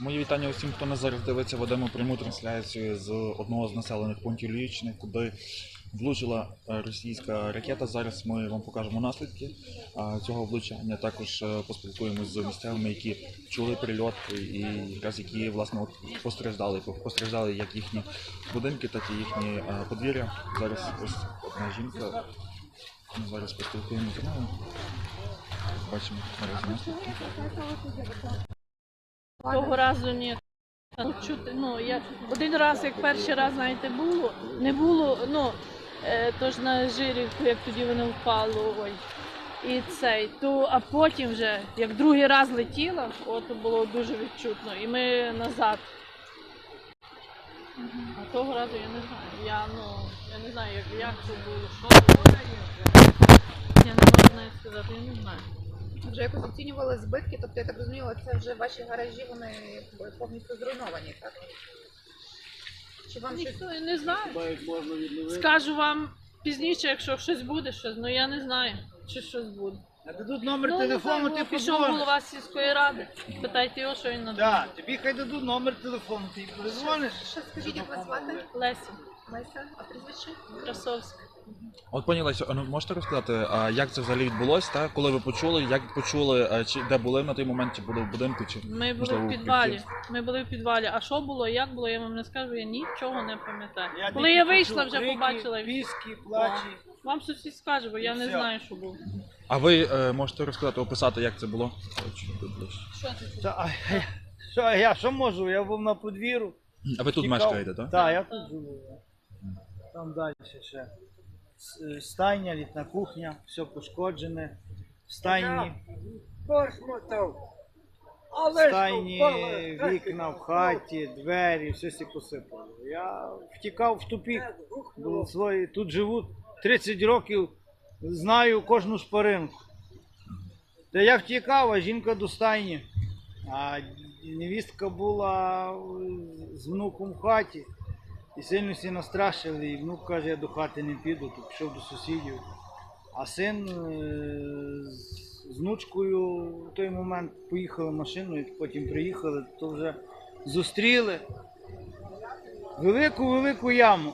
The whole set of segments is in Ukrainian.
Мої вітання усім, хто нас зараз дивиться. Ведемо пряму трансляцію з одного з населених пунктів Львівщини, куди влучила е, російська ракета. Зараз ми вам покажемо наслідки цього влучання. Також е, поспілкуємось з місцевими, які чули прильот і якраз які власне от постраждали. Постраждали як їхні будинки, так і їхні е, подвір'я. Зараз ось одна жінка. Ми зараз поспілкуємося з нею. Бачимо наразі наслідки. Того разу ні. Чути, ну, я один раз, як перший раз, знаєте, було, не було, ну, е, тож на жирівку, як тоді воно впало, ой. І цей, то, а потім вже, як другий раз летіла, от було дуже відчутно. І ми назад. А того разу я не знаю. Я, ну, я не знаю, як, як це було, що було. Я не можу навіть сказати, я не знаю. Вже якось оцінювали збитки, тобто я так розумію, це вже ваші гаражі, вони повністю зруйновані, так? Чи вам щось Ніхто я не знаю. Скажу вам пізніше, якщо щось буде, щось, ну я не знаю, чи щось буде. А дадуть номер ну, не телефону, знаю, ти пішов подзвониш. голова сільської ради. Питайте його, що він надає. Так, тобі хай дадуть номер телефону, ти їй подзвониш. ще скажіть, як вас звати? Лесі, Леся, а прізвище? Красовська. От пані Лесю, ну можете розказати, а як це взагалі відбулося, та? коли ви почули, як почули, а, чи де були на той момент, чи були в будинку, чи Ми були можливо, в в підвалі. Ми були в підвалі. А що було, як було, я вам не скажу, я нічого не пам'ятаю. Коли я вийшла, вже побачила. Піски, плачі. Вам сусід скаже, бо я не Все. знаю, що було. А ви е, можете розказати, описати, як це було? Чуть ближче. Що це? Та, а, я- що, а я що можу? Я був на подвір'ю. А ви тут Тікав. мешкаєте, так? Так, я тут живу. Там далі ще. Е, Стайня, літна кухня, все пошкоджене. В стайні, в стайні, вікна в хаті, двері, все сі посипало. Я втікав в тупік. Свої, тут живу 30 років, знаю кожну шпаринку. Та я втікав, а жінка до стайні. А невістка була з внуком в хаті. І сильно всі настрашили, і внук каже, я до хати не піду, то пішов до сусідів. А син е, з внучкою в той момент поїхали машиною, потім приїхали, то вже зустріли велику-велику яму.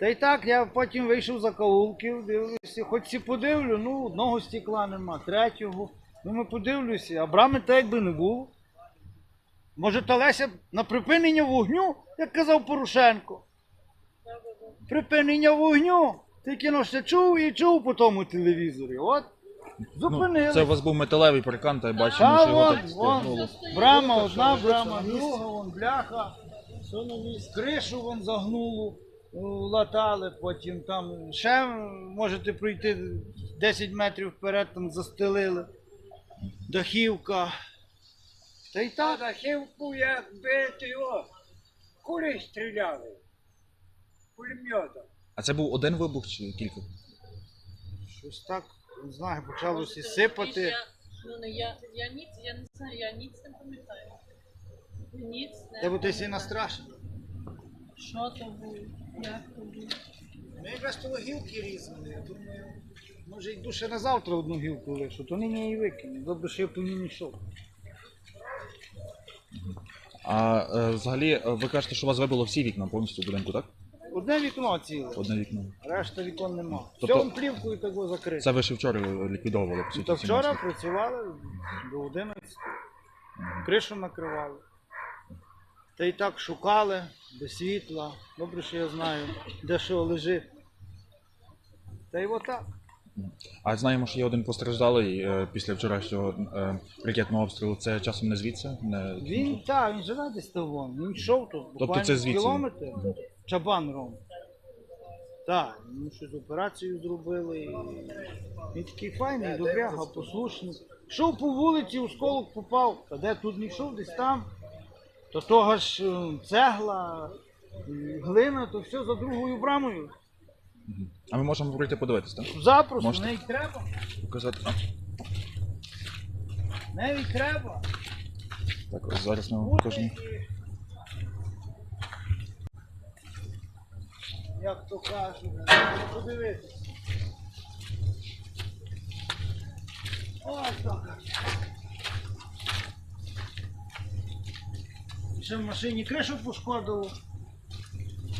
Та й так, я потім вийшов за каулків, дивлюся, хоч всі подивлю, ну одного стекла нема, третього. Ну ми подивлюся, а брами так якби не було. Може, та Леся на припинення вогню, як казав Порошенко. Припинення вогню. Тільки ну ще чув і чув по тому телевізорі. От. Зупинили. Ну, це у вас був металевий паркан, та й бачимо, що його так стягнуло. брама одна, брама друга, вон бляха. Кришу вон загнуло, е, латали, потім там ще можете пройти 10 метрів вперед, там застелили. Дахівка. Та й так. Дахівку якби ти його кулі стріляли. Пулеметом. А це був один вибух чи кілька? Щось так, не знаю, почалося сипати. Я, ну, не, я, я ніц, я не знаю, я ніц не пам'ятаю. Ніц не Та бо ти сі пам'ятаю. настрашив. Що то було? Як то було? Ми якраз того гілки різали, я думаю, може йду ще на завтра одну гілку лишу, то нині її викину. Добре, що я по ній не йшов. А е, взагалі, е, ви кажете, що у вас вибило всі вікна повністю в будинку, так? Одне вікно ціле, Одне вікно. решта вікон нема. Тобто- Все он плівкою того закрито. Це ви ще вчора ліквідовували, по суті. То вчора наслідки. працювали до 11. Кришу накривали. Та й так шукали без світла. Добре, що я знаю, де що лежить. Та й отак. А знаємо, що є один постраждалий е, після вчорашнього е, ракетного обстрілу. Це часом не звідси? Не... Він так, він живе десь там вон. Він йшов тут, буквально Тобто це звідси? кілометр. Чабан Ром. Так, йому щось операцію зробили. І... Він такий файний, добряга, послушний. Йшов по вулиці, у сколок попав. Та де тут не йшов, десь там. То того ж е, цегла, е, глина, то все за другою брамою. А ми можемо прийти подивитись, так? Запросто, Можете? навіть треба. Показати. А, Навіть треба. так, ось зараз ми вам Бути покажемо. і- Як то кажуть, подивитися. Ось так. Ще в машині кришу пошкодило.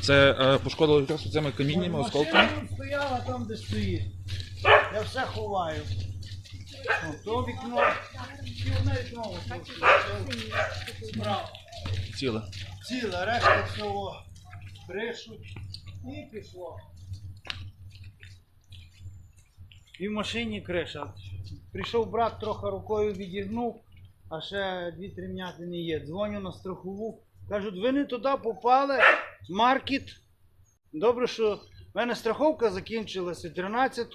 Це е, пошкодило якраз цими каміннями, осколками. Машина стояла там, де стоїть. Я все ховаю. О, то вікно. І одне вікно. ось тут. Це. Ціле. Ціле, решта всього. Кришу. І пішло. І в машині криша. Прийшов брат, трохи рукою відігнув, а ще дві-три м'ятини є. Дзвоню на страхову. Кажуть, ви не туди попали. Маркет. Добре, що в мене страховка закінчилася 13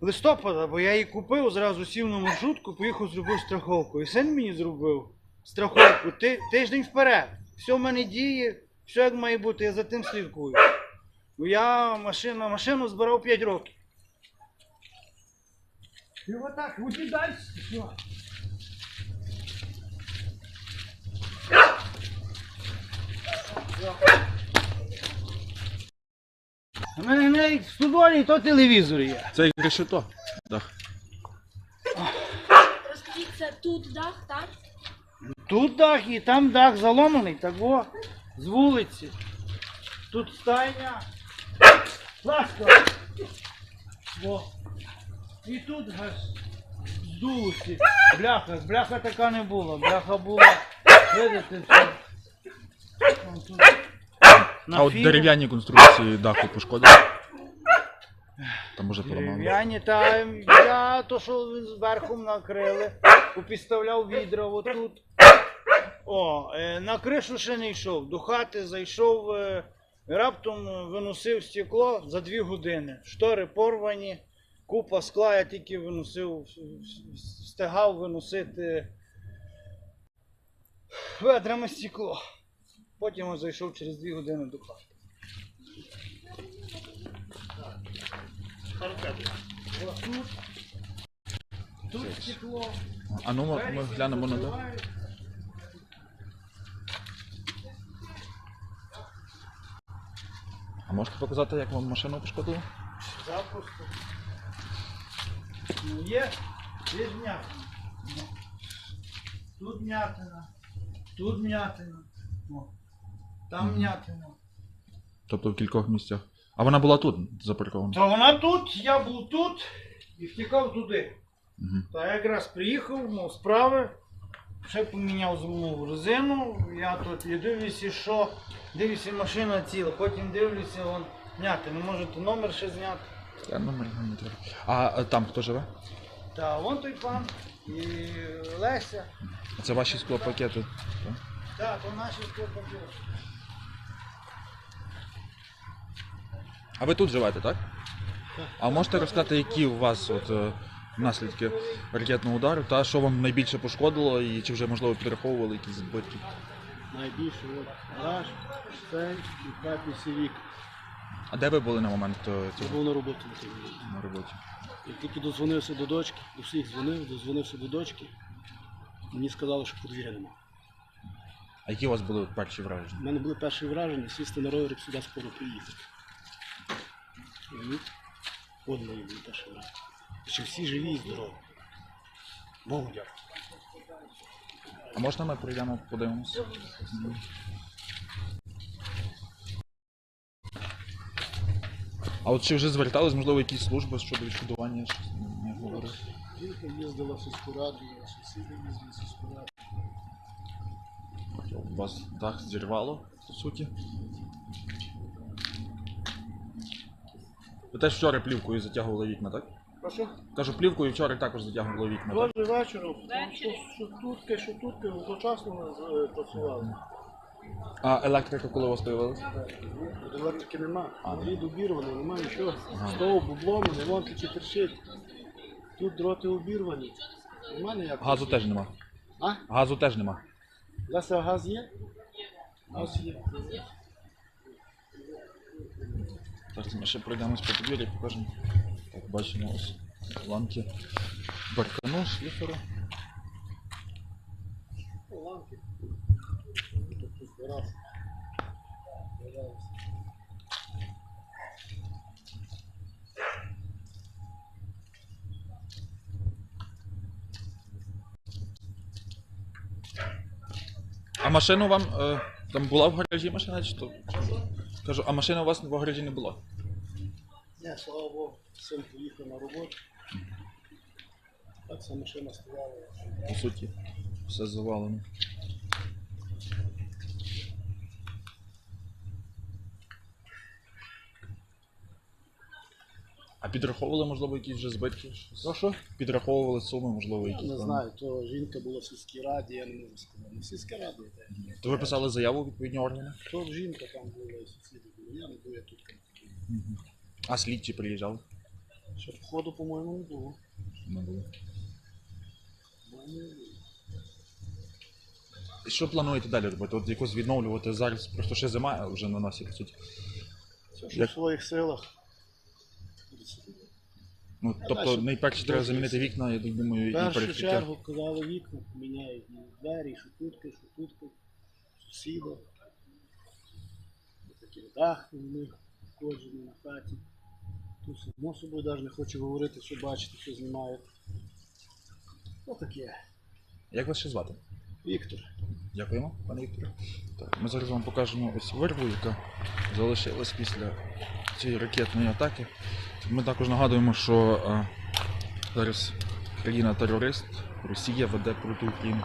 листопада, бо я її купив, зразу сів на маршрутку, поїхав, зробив страховку. І син мені зробив страховку ти, тиждень вперед. Все в мене діє, все як має бути, я за тим слідкую. Бо я машину, машину збирав 5 років. І отак, уйди далі. У мене навіть в студолі то телевізор є. Це як решето. Так. Розкажіть, це тут дах, так? Тут дах і там дах заломаний, так о, з вулиці. Тут стайня. Ласка. О. І тут аж здулося. Бляха, бляха така не була. Бляха була. Видите, це. А от дерев'яні конструкції даху пошкодили. Там може поламали. Дерев'яні, та я то, що зверху накрили, попідставляв відра отут. О, е, на кришу ще не йшов. До хати зайшов, е, раптом е, виносив стекло за дві години. Штори порвані, купа скла, я тільки виносив, в- в- встигав виносити ведрами стекло. Потім я зайшов через дві години до хати. Тут. Тут стекло. А ну ми, ми глянемо на те. А можете показати, як вам машину пошкодило? Запуску. Ну, є, є м'ятина. Тут м'ятина. Тут м'ятина. Там м'ятина. Тобто в кількох місцях. А вона була тут запаркована. То вона тут, я був тут і втікав туди. Угу. Та я якраз приїхав, мав справи, ще поміняв зимову резину, я тут і дивлюся, що дивлюся, машина ціла, потім дивлюся, вон зняти, не можете номер ще зняти. Я номер не треба. А е, там хто живе? Та вон той пан і Леся. А Це ваші склопакети. так? То наші склопаки. А ви тут живете, так? А можете розказати, які у вас от, е, наслідки ракетного удару, та що вам найбільше пошкодило, і чи вже можливо підраховували якісь збитки? Найбільше от гараж, цей і хатній сівік. А де ви були на момент е, Я цього був на роботі на той момент. на роботі? Я тільки дозвонився до дочки, до всіх дзвонив, дозвонився до дочки. Мені сказали, що подвір'я нема. А які у вас були перші У мене були перші враження сісти на ровер і сюди скоро приїхати. Були перші враження. Що всі живі і здорові. Богу дякую. А можна ми прийдемо подивимося? А от чи вже звертались, можливо, якісь служби щодо відшкодування щось не говорили? Жінка їздила в сільську раду, сусіди їздили в сільську раду. У вас дах зірвало, по суті. Ви теж вчора плівкою затягували вікна, так? Прошу? Кажу, плівкою вчора також затягували вікна, так? Тоже вечором, що, що тутки, що тутки, одночасно ми е, працювали. А електрика коли у вас появилася? Електрики нема. А. Дріт обірваний, нема нічого. Стовп обломаний, вон тільки трещить. Тут дроти обірвані. Нема ніякого. Газу теж нема. А? Газу теж нема. Леся, газ є? Газ є. Зараз ми ще пройдемось по подвір'ю, покажемо. Так, бачимо ось ламки баркану, шліфера. Ламки. Тут. А машина вам е, там була в гаражі машина чи то? Кажу, а машина у вас в огляді не була? Ні, слава Богу, син поїхав на роботу. Так ця машина стояла. По суті, все завалено. Підраховували, можливо, якісь вже збитки? Прошу? Підраховували суми, можливо, Я якісь. не там? знаю, то жінка була в сільській раді, я не можу сказати. Не в сільській раді, де. То ви писали заяву відповідні органи? То жінка там була і сусіди були. Я не був, я тут. А слідчі приїжджали? Що входу, по-моєму, не було. Не було. По-моєму, не було. І що плануєте далі робити? От якось відновлювати зараз, просто ще зима а вже на носі, по суті. Все, що Як- в своїх силах. Буде собі. Ну, тобто далі найперше треба замінити вікна, я так думаю, В і першу перекриття. чергу казали вікна, міняють двері, шутутки, шутутки, сусіда. Такий дах у них входжений на хаті. Тут само собою навіть не хочу говорити, що бачите, що знімають. Ось таке. Як вас ще звати? Віктор. Дякуємо, пане Вікторе. Так, ми зараз вам покажемо ось вирву, яка залишилась після цієї ракетної атаки. Ми також нагадуємо, що е, зараз країна-терорист Росія веде проти України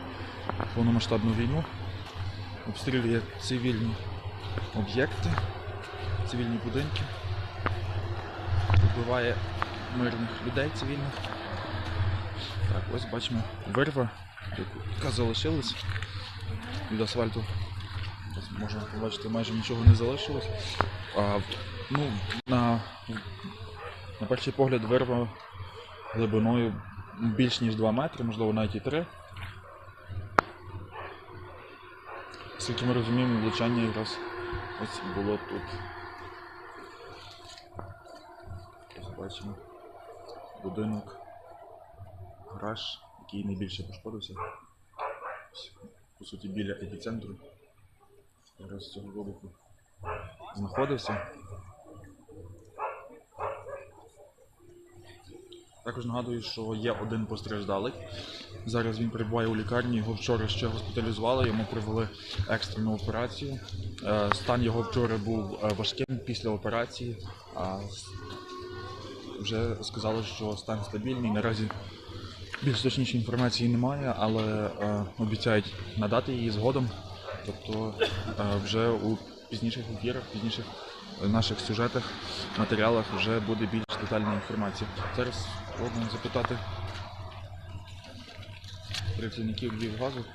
повномасштабну війну, обстрілює цивільні об'єкти, цивільні будинки, вбиває мирних людей цивільних. Так, ось бачимо вирва, яка залишилась від асфальту. Можна побачити, майже нічого не залишилось. А, ну, на, на перший погляд вирва глибиною більш ніж 2 метри, можливо навіть і 3. Скільки ми розуміємо, влучання якраз ось було тут. Ось бачимо будинок, гараж, який найбільше пошкодився. По суті, біля епіцентру. Зараз цього вибуху знаходився. Також нагадую, що є один постраждалий. Зараз він перебуває у лікарні. Його вчора ще госпіталізували, йому провели екстрену операцію. Е, Стан його вчора був е, важким після операції. А вже сказали, що стан стабільний. Наразі більш точнішої інформації немає, але е, обіцяють надати її згодом. Тобто вже у пізніших ефірах, пізніших наших сюжетах, матеріалах вже буде більш детальна інформація. Зараз спробуємо запитати працівників Львівгазу,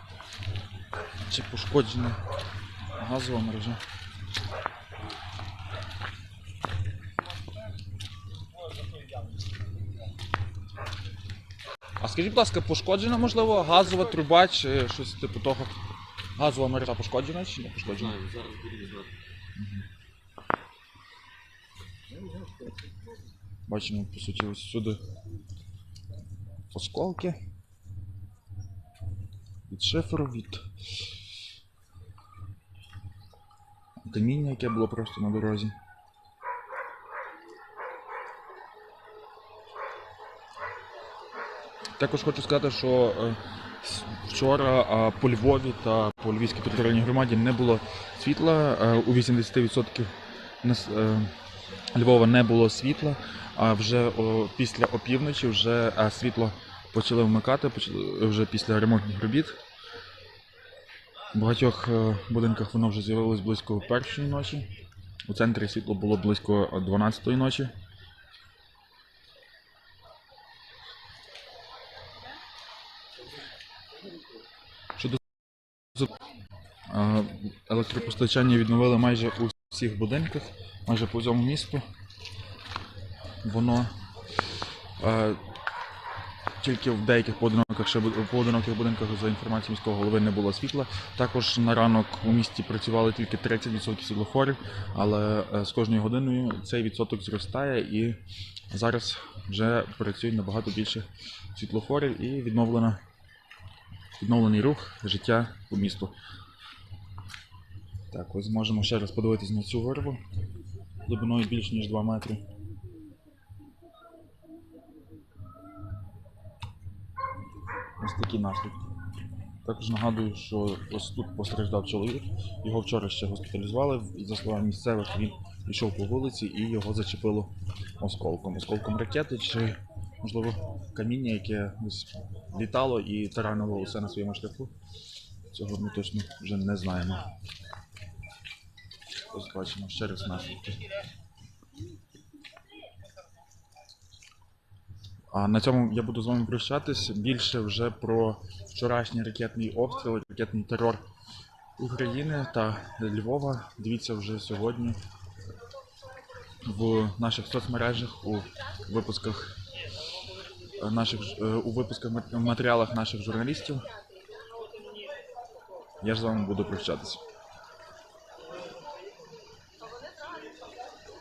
чи пошкоджена газова мережа. А скажіть, будь ласка, пошкоджена, можливо, газова труба чи щось типу того? Газова мережа пошкоджена чи не пошкоджена? Бачимо, по суті, ось сюди осколки. Від шиферу, від каміння, яке було просто на дорозі. Також хочу сказати, що е, вчора по Львові та по Львівській територіальній громаді не було світла. Е, У 80% нас- е, Львова не було світла, а вже після опівночі вже світло почали вмикати, вже після ремонтних робіт. В багатьох е, будинках воно вже з'явилось близько першої ночі. У центрі світло було близько 12-ї ночі. Щодо е, електропостачання відновили майже у всіх будинках, майже по всьому місту. Воно е, тільки в деяких поодиноких, ще поодиноких будинках за інформацією міського голови не було світла. Також на ранок у місті працювали тільки 30% світлофорів, але е, з кожною годиною цей відсоток зростає і зараз вже працює набагато більше світлофорів і відновлено, відновлений рух життя по місту. Так, ось можемо ще раз подивитись на цю вирву глибиною більш ніж 2 метри. Ось такі наслідки. Також нагадую, що ось тут постраждав чоловік. Його вчора ще госпіталізували. За словами місцевих, він йшов по вулиці і його зачепило осколком. Осколком ракети чи, можливо, каміння, яке літало і таранило усе на своєму шляху. Цього ми точно вже не знаємо. Ось бачимо ще раз наслідки. А на цьому я буду з вами прощатись. Більше вже про вчорашній ракетний обстріл, ракетний терор України та Львова. Дивіться вже сьогодні в наших соцмережах, у випусках е, наших е, у випусках матеріалах наших журналістів. Я ж з вами буду прощатись.